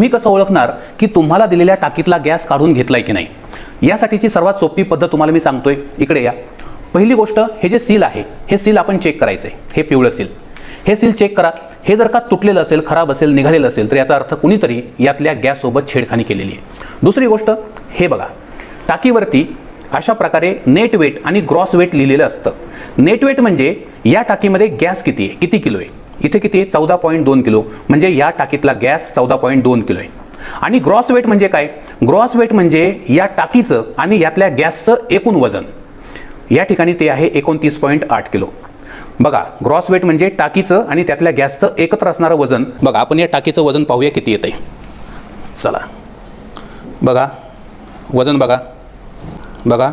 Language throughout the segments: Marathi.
मी कसं ओळखणार की तुम्हाला दिलेल्या टाकीतला गॅस काढून घेतलाय की नाही? यासाठीची सर्वात सोपी पद्धत तुम्हाला मी सांगतोय. इकडे या. पहिली गोष्ट हे जे सील आहे हे सील आपण चेक करायचं आहे हे पिवळं सील. हे सील चेक करा. हे जर का तुटलेलं असेल खराब असेल निघालेलं असेल तर याचा अर्थ कुणीतरी यातल्या गॅससोबत छेडखानी केलेली आहे. दुसरी गोष्ट हे बघा. टाकीवरती अशा प्रकारे नेट वेट आणि ग्रॉस वेट लिहिलेलं असतं. नेट वेट म्हणजे या टाकीमध्ये गॅस किती आहे किती किलो आहे? इथे किती आहे? चौदा पॉईंट दोन किलो. म्हणजे या टाकीतला गॅस चौदा पॉईंट दोन किलो आहे. आणि ग्रॉस वेट म्हणजे काय? ग्रॉस वेट म्हणजे या टाकीचं आणि यातल्या गॅसचं एकूण वजन. या ठिकाणी ते आहे एकोणतीस पॉईंट आठ किलो. बघा ग्रॉस वेट म्हणजे टाकीचं आणि त्यातल्या गॅसचं एकत्र असणारं वजन. बघा आपण या टाकीचं वजन पाहूया किती येतं आहे चला. बघा. वजन बघा. बघा.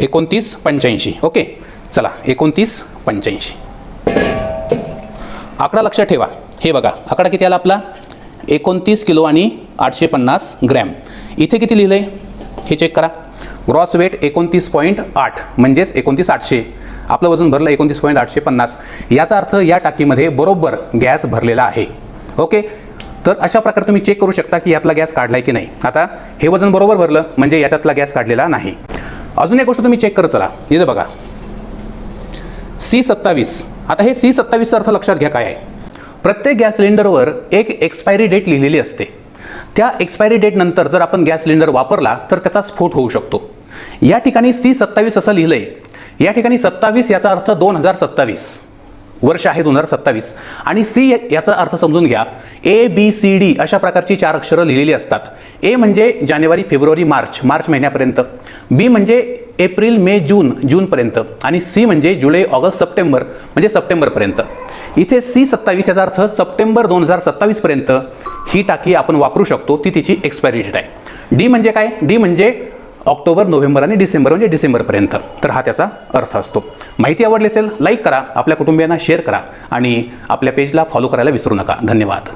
एकोणतीस पंच्याऐंशी. ओके. चला एकोणतीस पंच्याऐंशी. आकडा लक्षात ठेवा. हे बघा आकडा किती आला आपला? एकोणतीस किलो आणि आठशे पन्नास ग्रॅम. इथे किती लिहिलं आहे हे चेक करा. ग्रॉस वेट एकोणतीस पॉईंट आठ म्हणजेच एकोणतीस आठशे. आपलं वजन भरलं एकोणतीस पॉईंट आठशे पन्नास. याचा अर्थ या टाकीमध्ये बरोबर गॅस भरलेला आहे. ओके? तर अशा प्रकारे तुम्ही चेक करू शकता की यातला गॅस काढलाय की नाही. आता हे वजन बरोबर भरलं म्हणजे याच्यातला गॅस काढलेला नाही. अजून एक गोष्ट तुम्ही चेक करत चला. इथं बघा. सी सत्तावीस. आता हे सी सत्तावीसचा अर्थ लक्षात घ्या काय आहे. प्रत्येक गॅस सिलेंडरवर एक एक्सपायरी डेट लिहिलेली असते. त्या एक्सपायरी डेटनंतर जर आपण गॅस सिलेंडर वापरला तर त्याचा स्फोट होऊ शकतो. या ठिकाणी सी सत्तावीस असं लिहिलंय. या ठिकाणी सत्तावीस याचा अर्थ दोन हजार सत्तावीस. वर्ष आहे दोन हजार सत्तावीस. आणि सी याचा अर्थ समजून घ्या. ए बी सी डी अशा प्रकारची चार अक्षरं लिहिलेली असतात. ए म्हणजे जानेवारी फेब्रुवारी मार्च. मार्च महिन्यापर्यंत. बी म्हणजे एप्रिल मे जून जूनपर्यंत आणि सी म्हणजे जुलै ऑगस्ट सप्टेंबर म्हणजे सप्टेंबरपर्यंत. इथे सी सत्तावीस याचा अर्थ सप्टेंबर दोन हजार सत्तावीसपर्यंत ही टाकी आपण वापरू शकतो ती तिची एक्सपायरी डेट आहे. डी म्हणजे काय? डी म्हणजे ऑक्टोबर नोव्हेंबर आणि डिसेंबर म्हणजे डिसेंबरपर्यंत. तर हा त्याचा अर्थ असतो. माहिती आवडली असेल लाईक करा आपल्या कुटुंबियांना शेअर करा आणि आपल्या पेजला फॉलो करायला विसरू नका. धन्यवाद.